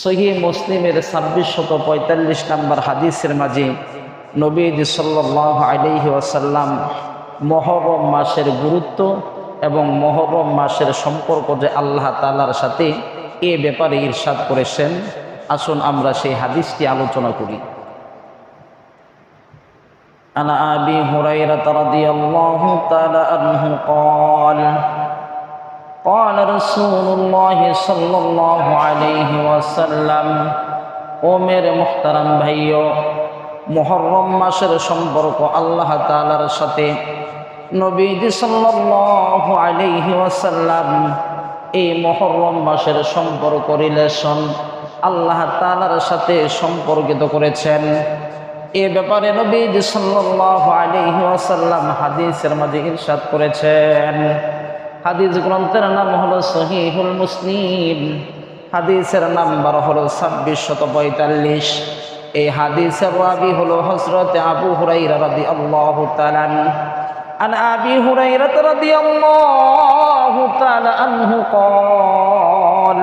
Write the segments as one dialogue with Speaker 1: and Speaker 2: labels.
Speaker 1: সহি মুসলিমের ছাব্বিশ শত পঁয়তাল্লিশ নম্বর হাদিসের মাঝে নবীদ সাল্লাহ আলিহি ওয়াসাল্লাম মহরম মাসের গুরুত্ব এবং মহরম মাসের সম্পর্ক যে আল্লাহ তালার সাথে এ ব্যাপারে ইরশাদ করেছেন, আসুন আমরা সেই হাদিসটি আলোচনা করি। আনা আবি হুরাইরা তারা দিয়ে আল্লাহ তালা আল্লাহ কল قال رسول الله صلى الله عليه وسلم ওমের মুহতারাম ভাইও মুহররম মাসের সম্পর্ক আল্লাহ তাআলার সাথে নবীজি সাল্লাল্লাহু আলাইহি ওয়াসাল্লাম এই মুহররম মাসের সম্পর্ক রিলেশন আল্লাহ তাআলার সাথে সম্পর্কিত করেছেন এ ব্যাপারে নবীজি সাল্লাল্লাহু আলাইহি ওয়াসাল্লাম হাদিসের মাঝে ইরশাদ করেছেন হাদিস গ্রন্থের নাম হলো সহিহুল মুসলিম হাদিসের নাম্বার হলো ছাব্বিশ শত পঁয়তাল্লিশ এই হাদিসের রাবি হলো হজরত আবু হুরাইরা রাদি আল্লাহ তালান عن أبي هريرة رضي الله تعالى عنه قال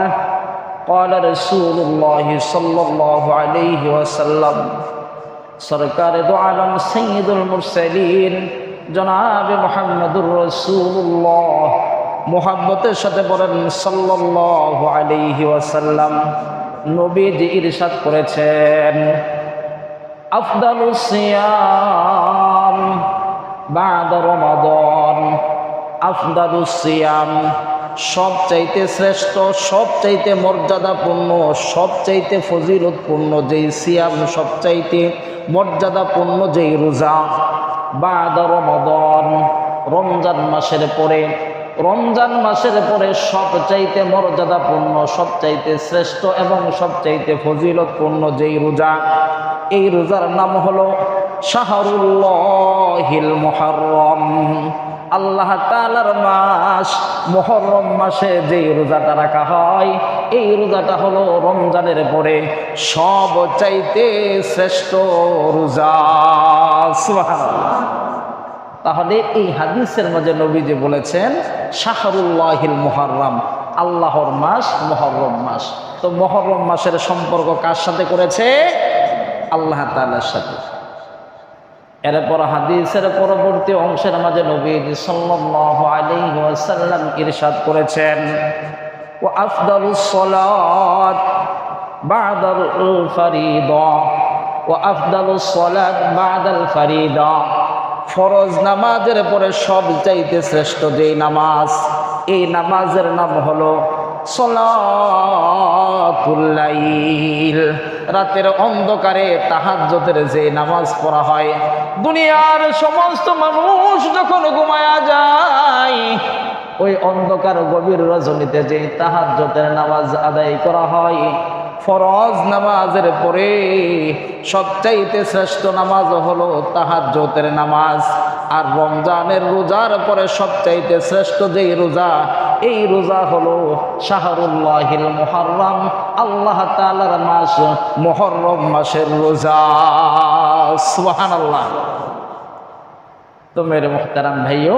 Speaker 1: قال رسول الله صلى الله عليه وسلم সরকার দো আলম সঈদুল মুরসালিন জনাবে মোহাম্মদুর রসুল্লাহ মোহাম্মতের সাথে বলেন সাল্লাহ আলাইহি ওয়াসাল্লাম। নবীজি ইরশাদ করেছেন আফদালুস সিয়াম বাদ রমাদান। আফদালুস সিয়াম সবচাইতে শ্রেষ্ঠ, সবচাইতে মর্যাদাপূর্ণ, সবচাইতে ফজিলতপূর্ণ যেই সিয়াম, সবচাইতে মর্যাদাপূর্ণ যেই রোজা। রমজান মাসের পরে, রমজান মাসের পরে সবচাইতে মর্যাদাপূর্ণ, সবচাইতে শ্রেষ্ঠ এবং সবচাইতে ফজিলতপূর্ণ যেই রোজা, এই রোজার নাম হলো শাহরুল্লাহিল মুহাররম আল্লাহ তালার মাস মোহরম মাসে যেই রোজাটা রাখা হয়, এই রোজাটা হলো রমজানের পরে সব চাইতে শ্রেষ্ঠ রোজা। তাহলে এই হাদিসের মাঝে নবীজি বলেছেন, শাহরুল্লাহিল মুহাররম, আল্লাহর মাস মহরম মাস। তো মহরম মাসের সম্পর্ক কার সাথে করেছে? আল্লাহ তাআলার সাথে। এরপর হাদিসের পরবর্তী অংশের মাঝে সাল্লাল্লাহু আলাইহি ওয়াসাল্লাম ইরশাদ করেছেন ও বাদাল ফারিদা। ও সালাত বাদাল ফারিদা। ফরজ নামাজের পরে সব চাইতে শ্রেষ্ঠ যেই নামাজ, এই নামাজের নাম হলো সলাতুল্লাইল রাতের অন্ধকারে তাহাজ্জতের যে নামাজ পড়া হয়, দুনিয়ার সমস্ত মানুষ যখন ঘুমায়া যায়, ওই অন্ধকার গভীর রজনীতে যে তাহাজ্জতের নামাজ আদায় করা হয় ফরজ নামাজের পরে সবচাইতে শ্রেষ্ঠ নামাজ হলো তাহাজ্জতের নামাজ। আর রমজানের রোজার পরে সবচাইতে শ্রেষ্ঠ যেই রোজা, এই রোজা হলো শাহরুল্লাহিল মুহররম, আল্লাহ তাআলার মাস, মুহররম মাসের রোজা। সোহান সুবহানাল্লাহ। তো মেরে মোহতারাম ভাইও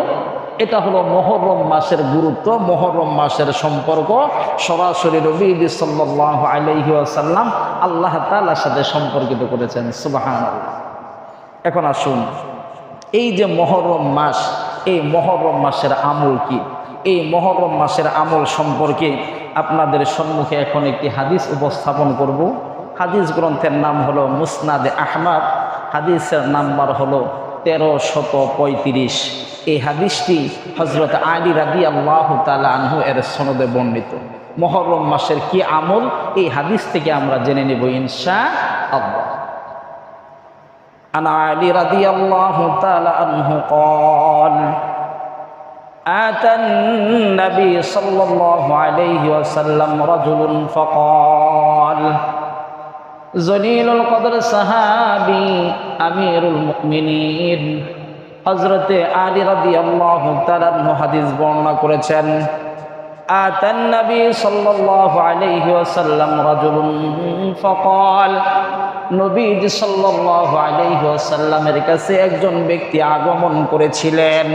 Speaker 1: এটা হলো মহরম মাসের গুরুত্ব, মহরম মাসের সম্পর্ক। সরাসরি রবি সাল্লাহ আলহি আসাল্লাম আল্লাহ তালার সাথে সম্পর্কিত করেছেন সুবাহান এখন আসুন, এই যে মহরম মাস, এই মহরম মাসের আমল কি? এই মহরম মাসের আমল সম্পর্কে আপনাদের সম্মুখে এখন একটি হাদিস উপস্থাপন করব। হাদিস গ্রন্থের নাম হলো মুসনাদে আহমাদ, হাদিসের নাম্বার হলো তেরো শত পঁয়ত্রিশ এই হাদিসটি হজরত আলী রাদি আল্লাহ তালা আনহু এর সনদে বর্ণিত মহরম মাসের কি আমল এই হাদিস থেকে আমরা জেনে নেব ইনশা আল্লাহ عن علي رضي الله تعالى عنه قال آتى النبي صلى الله عليه وسلم رجل فقال জলিল কদর সাহাবি আমিরুল মুমিনিন। হজরতে আলী রাদি আল্লাহ হাদিস বর্ণনা করেছেন, আতান নবী সাল্লাল্লাহু আলাইহি ওয়াসাল্লাম রাজুলুন ফকাল, নবীজি সাল্লাল্লাহু আলাইহি ওয়াসাল্লামের কাছে একজন ব্যক্তি আগমন করেছিলেন।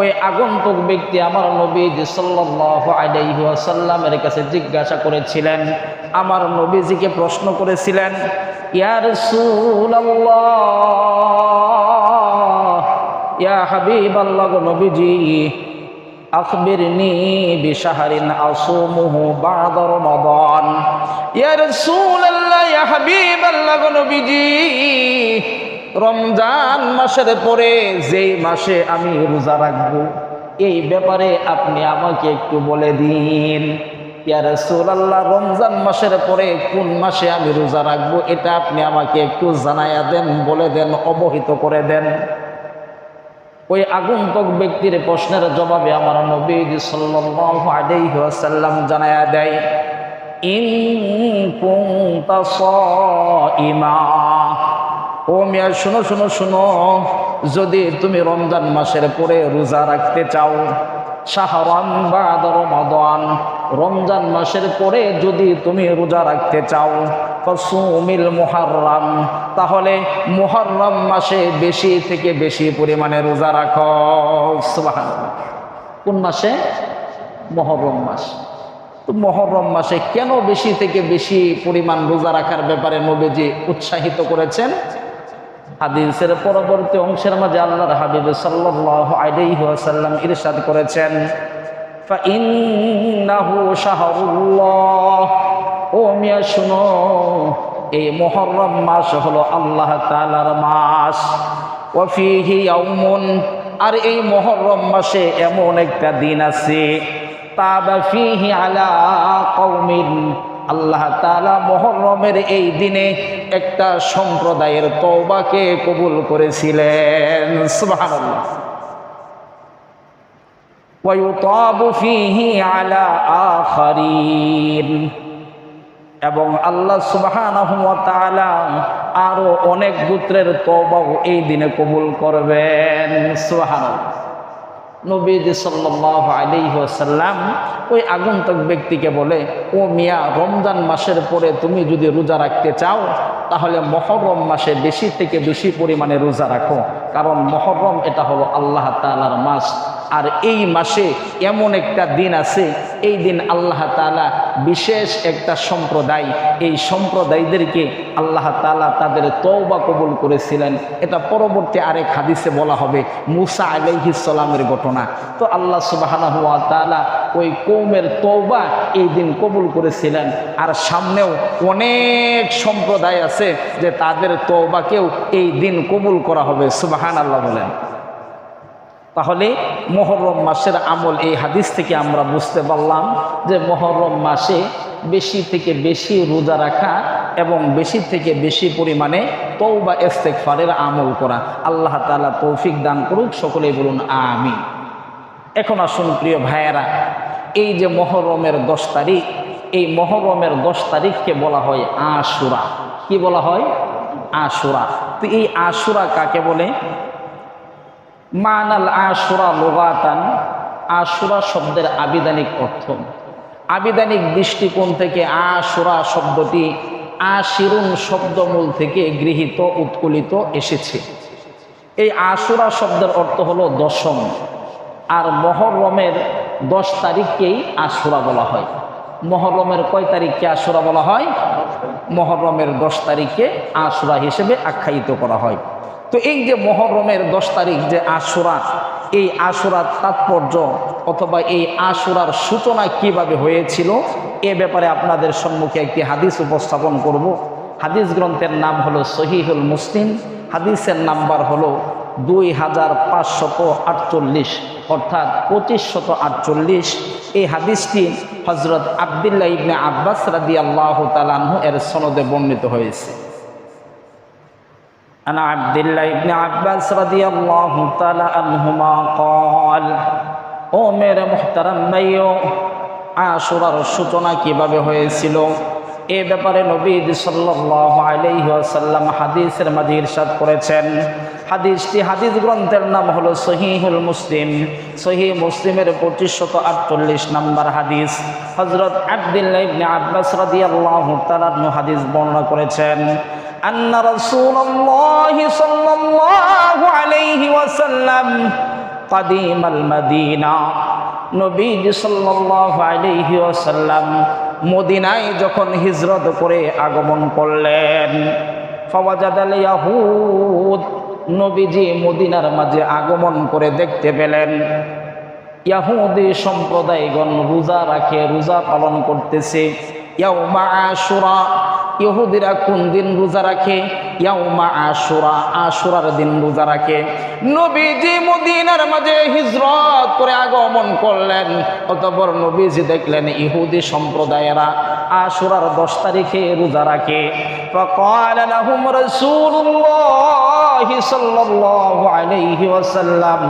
Speaker 1: ওই আগন্তুক ব্যক্তি আমার নবীজি সাল্লাল্লাহু আলাইহি ওয়াসাল্লামের কাছে জিজ্ঞাসা করেছিলেন আমার নবীজিকে প্রশ্ন করেছিলেন ইয়ার ইয়া হাবিব আল্লাহ নবীজি, আখবিরনি বিশাহরিন আসুমুহু বাদা রমাদান। ইয়া রাসূলুল্লাহ, ইয়া হাবিব আল্লাহ নবীজি, রমজান মাসের পরে যেই মাসে আমি রোজা রাখব, এই ব্যাপারে আপনি আমাকে একটু বলে দিন। রমজান মাসের পরে কোন মাসে আমি রোজা রাখব এটা আপনি আমাকে একটু জানাইয়া দেন, বলে দেন, অবহিত করে দেন। ওই আগন্তক ব্যক্তির প্রশ্নের জবাবে আমার নবী ওয়াসাল্লাম জানায়া দেয় ও মিয়া, শুনো শুনো শুনো, যদি তুমি রমজান মাসের পরে রোজা রাখতে চাও শাহরান বাদ রমাদান। রমজান মাসের পরে যদি তুমি রোজা রাখতে চাও, ফসুমিল মুহাররাম, তাহলে মুহররম মাসে বেশি থেকে বেশি পরিমাণে রোজা রাখো। কোন মাসে? মহরম মাস। তো মহরম মাসে কেন বেশি থেকে বেশি পরিমাণ রোজা রাখার ব্যাপারে নবীজি উৎসাহিত করেছেন? হাদিসের পরবর্তী অংশের মাঝে আল্লাহর হাবিব সাল্লাল্লাহু আলাইহি ওয়াসাল্লাম ইরশাদ করেছেন, ফাইন্নাহু শাহরুল্লাহ। ও মিয়া, শুনো, এই মুহররম মাস হলো আল্লাহ তাআলার মাস। ওয়াফিহি ইয়াউমুন, আর এই মুহররম মাসে এমন একটা দিন আছে, তাবা ফিহি আলা কওমিন। আল্লাহ তালা মহরমের এই দিনে একটা সম্প্রদায়ের তওবাকে কবুল করেছিলেন। এবং আল্লাহ তাআলা আরও অনেক গোত্রের তওবাও এই দিনে কবুল করবেন। সুবহানাল্লাহ। নবীজি সাল্লাহ আলিহাসাল্লাম ওই আগন্তক ব্যক্তিকে বলে, ও মিয়া, রমজান মাসের পরে তুমি যদি রোজা রাখতে চাও, তাহলে মহরম মাসে বেশি থেকে বেশি পরিমাণে রোজা রাখো। কারণ মহরম এটা হলো আল্লাহ তালার মাস। আর এই মাসে এমন একটা দিন আছে, এই দিন আল্লাহ তালা বিশেষ একটা সম্প্রদায়। এই সম্প্রদায়দেরকে আল্লাহ তালা তাদের তৌবা কবুল করেছিলেন। এটা পরবর্তী আরেক হাদিসে বলা হবে, মুসা আলাইহিসালামের ঘটনা। তো আল্লাহ সুবাহ ওই কৌমের তৌবা এই দিন কবুল করেছিলেন। আর সামনেও অনেক সম্প্রদায় আছে যে তাদের তৌবাকেও এই দিন কবুল করা হবে। সুবাহান আল্লাহ বলেন। তাহলে মহরম মাসের আমল এই হাদিস থেকে আমরা বুঝতে পারলাম যে মহরম মাসে বেশি থেকে বেশি রোজা রাখা এবং বেশি থেকে বেশি পরিমাণে তৌবা ইস্তেকফারের আমল করা। আল্লাহ তালা তৌফিক দান করুক, সকলেই বলুন আমি এখন আসুন প্রিয় ভাইয়েরা, এই যে মহরমের দশ তারিখ, এই মহরমের দশ তারিখকে বলা হয় আশুরা। কি বলা হয়? আশুরা। তো এই আশুরা কাকে বলে? মানাল আশুরা লোগাতান, আশুরা শব্দের আবিধানিক অর্থ। আবিধানিক দৃষ্টিকোণ থেকে আশুরা শব্দটি আশিরুন শব্দমূল থেকে গৃহীত, উৎকুলিত এসেছে। এই আশুরা শব্দের অর্থ হলো দশম। আর মহরমের দশ তারিখকেই আশুরা বলা হয়। মহরমের কয় তারিখকে আশুরা বলা হয়? মহরমের দশ তারিখে আশুরা হিসেবে আখ্যায়িত করা হয়। তো এই যে মহরমের দশ তারিখ যে আশুরা, এই আশুরার তাৎপর্য অথবা এই আশুরার সূচনা কীভাবে হয়েছিল, এ ব্যাপারে আপনাদের সম্মুখে একটি হাদিস উপস্থাপন করব। হাদিস গ্রন্থের নাম হলো সহিহুল মুসলিম। হাদিসের নাম্বার হলো দুই হাজার পাঁচশত আটচল্লিশ, অর্থাৎ পঁচিশ শত আটচল্লিশ। এই হাদিসটি হজরত আবদুল্লাহ ইবনে আব্বাস রাদি আল্লাহ তালাহ এর সনদে বর্ণিত হয়েছে। عن عبد الله بن عباس رضي الله تعالى عنهما قال ও মেরে মোহতারাম ভাইও আশুরার সূচনা কিভাবে হয়েছিল এ ব্যাপারে নবী সাল্লাল্লাহু আলাইহি ওয়াসাল্লাম হাদিসের মাঝে ইরশাদ করেছেন হাদিসটি হাদিস গ্রন্থের নাম হলো সহিহুল মুসলিম সহি মুসলিমের পঁচিশ শত আটচল্লিশ নাম্বার হাদিস হজরত আবদুল্লাহ ইবনে আব্বাস রাদিয়াল্লাহু তাআলা হাদিস বর্ণনা করেছেন أن رسول الله صلى الله عليه وسلم قديم المدينة নবীজ সাল্লাল্লাহু আলাইহি ওয়াসাল্লাম মদিনায় যখন হিজরত করে আগমন করলেন ফওয়াজাদ আল ইয়াহুদ নবীজি মদিনার মাঝে আগমন করে দেখতে পেলেন ইয়াহুদি সম্প্রদায়গণ রোজা রাখে রোজা পালন করতেছে ইয়াউমা আশুরা ইহুদিরা কোন দিন রোজা রাখে ইয়াউমা আশুরা আশুরার দিন রোজা রাখে নবীজি মদিনার মাঝে হিজরত করে আগমন করলেন অতঃপর নবীজি দেখলেন ইহুদি সম্প্রদায়েরা আশুরার দশ তারিখে রোজা রাখে فقال لهم رسول الله صلى الله عليه وسلم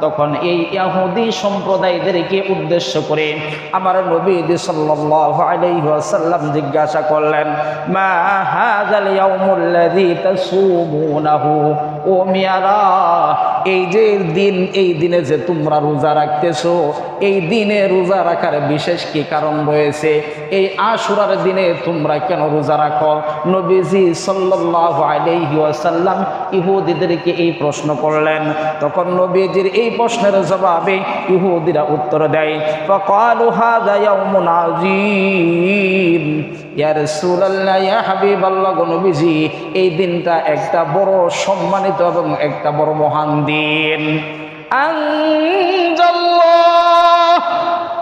Speaker 1: তখন এই ইয়াহুদি সম্প্রদায়দেরকে উদ্দেশ্য করে আমার নবী সাল্লাল্লাহু আলাইহি ওয়াসাল্লাম জিজ্ঞাসা করলেন, মা হাযাল ইয়াউমুল্লাযী তাসুমুনাহু? ও মিয়ারা এই যে দিন, এই দিনে যে তোমরা রোজা রাখতেছো, এই দিনে রোজা রাখার বিশেষ কি কারণ রয়েছে? এই আশুরার দিনে তোমরা কেন রোজা রাখো? নবীজি সাল্লাহ আলহিউসাল্লাম ইহুদিদেরকে এই প্রশ্ন করলেন। তখন নবীজির এই প্রশ্নের জবাবে ইহুদিরা উত্তর দেয়, ফকাল হাজায় ইয়ার সুরাল্লাহ ইয়া হাবিব আল্লাহ গণবিজি এই দিনটা একটা বড় সম্মানিত এবং একটা বড় মহান দিন।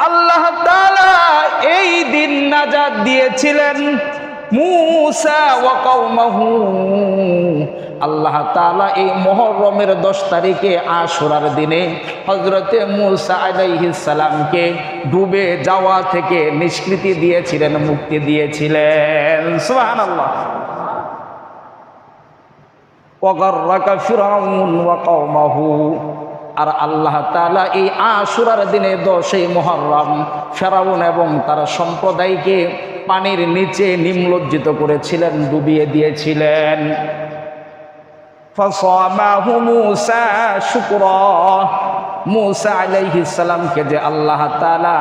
Speaker 1: আল্লাহ এই দিন নাজাদ দিয়েছিলেন। মুসা ওয়াকাউমাহু আল্লাহ তাআলা এই মহরমের দশ তারিখে আশুরার দিনে হজরতে মুসা সালামকে ডুবে যাওয়া থেকে নিষ্কৃতি দিয়েছিলেন, মুক্তি দিয়েছিলেন। ফিরাউন ওয়া আর আল্লাহ তাআলা এই আশুরার দিনে দশই মুহররম ফেরাউন এবং তার সম্প্রদায়কে পানির নিচে নিম্লজ্জিত করেছিলেন, ডুবিয়ে দিয়েছিলেন। ফসামাহু মুসা শুকরা মুসা আলাইহিস সালামকে যে আল্লাহ তাআলা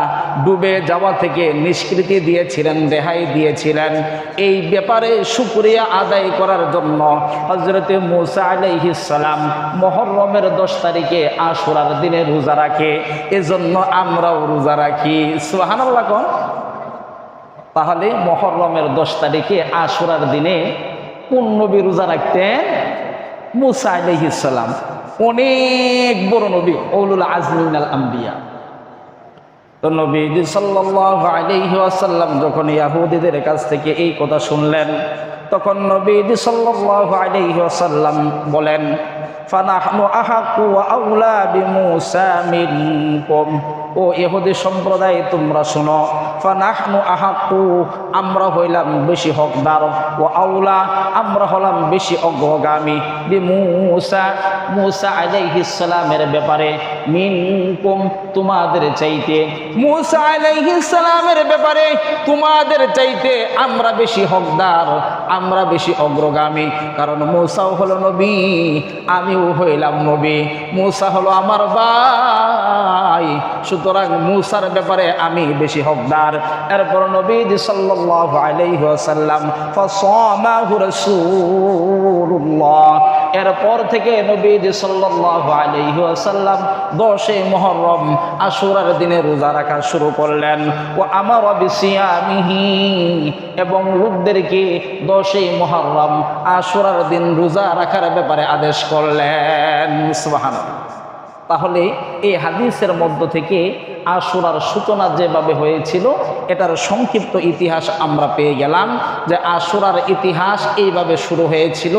Speaker 1: ডুবে যাওয়া থেকে নিষ্কৃতি দিয়েছিলেন, রেহাই দিয়েছিলেন, এই ব্যাপারে সুক্রিয়া আদায় করার জন্য হজরতে মুসা আলাইহিস সালাম মহরমের দশ তারিখে আশুরার দিনে রোজা রাখে। এজন্য আমরাও রোজা রাখি। সুবহানাল্লাহ কোন? তাহলে মহরমের দশ তারিখে আশুরার দিনে কোন নবী রোজা রাখতেন? মুসা আলাইহিসাল্লাম অনেক বড় নবী ওলুল আজমিনাল আম্বিয়া। তো আলাইহি ওয়াসাল্লাম যখন ইয়াহুদীদের কাছ থেকে এই কথা শুনলেন, তখন আলাইহি ওয়াসাল্লাম বলেন, ফানাহনু আহাকু আউলা ও ইহুদি সম্প্রদায়, তোমরা শোনো। ফানাহনু আহাকু আমরা হইলাম বেশি হকদার ও আউলা, আমরা হলাম বেশি অগ্রগামী। বিমূসা মুসা আলাইহিস সালামের ব্যাপারে মিনকুম, তোমাদের চাইতে। মুসা আলাইহিস সালামের ব্যাপারে তোমাদের চাইতে আমরা বেশি হকদার, আমরা বেশি অগ্রগামী। কারণ মুসাও হলো নবী, আমিও হইলাম নবী। মুসা হলো আমার ভাই। সুতরাং মুসার ব্যাপারে আমি বেশি হকদার। এরপর নবী রাসূলুল্লাহ। এরপর থেকে নবী ওয়াসাল্লাম দশে মুহররম আশুরার দিনে রোজা রাখা শুরু করলেন। ও আমার বিসিয়ামিহি, এবং লোকদেরকে দশে মুহররম আশুরার দিন রোজা রাখার ব্যাপারে আদেশ করলেন। সুবহানাল্লাহ। তাহলে এই হাদিসের মধ্য থেকে আশুরার সূচনা যেভাবে হয়েছিল, এটার সংক্ষিপ্ত ইতিহাস আমরা পেয়ে গেলাম যে আশুরার ইতিহাস এইভাবে শুরু হয়েছিল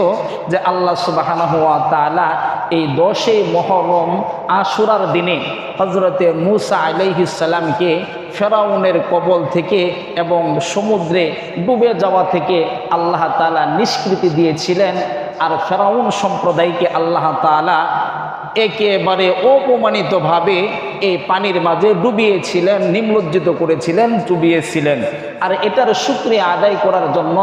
Speaker 1: যে আল্লাহ সুবাহানা হুয়া তালা এই দশে মহরম আশুরার দিনে হজরতে মুসা আলাইহিসাল্লামকে ফেরাউনের কবল থেকে এবং সমুদ্রে ডুবে যাওয়া থেকে আল্লাহ তালা নিষ্কৃতি দিয়েছিলেন। আর ফেরাউন সম্প্রদায়কে আল্লাহ তালা একেবারে অপমানিতভাবে এই পানির মাঝে ডুবিয়েছিলেন নিম্লজ্জিত করেছিলেন ডুবিয়েছিলেন আর এটার সুক্রিয়া আদায় করার জন্য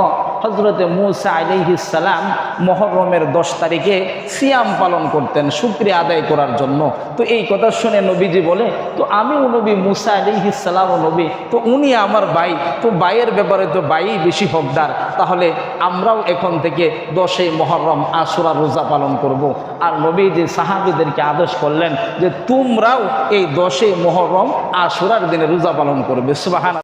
Speaker 1: হজরতে মুসা আলিহিসাল্লাম মহরমের দশ তারিখে সিয়াম পালন করতেন, শুক্রিয়া আদায় করার জন্য। তো এই কথা শুনে নবীজি বলে, তো আমিও নবী মুসা আলিহিসাল্লামও নবী, তো উনি আমার ভাই, তো বাইয়ের ব্যাপারে তো ভাই বেশি হকদার, তাহলে আমরাও এখন থেকে দশই মহরম আশুরা রোজা পালন করব। আর নবীজি সাহাবিদেরকে আদেশ করলেন যে, তোমরাও এই দশই মহরম আশুরার দিনে রোজা পালন করবে। সুবাহান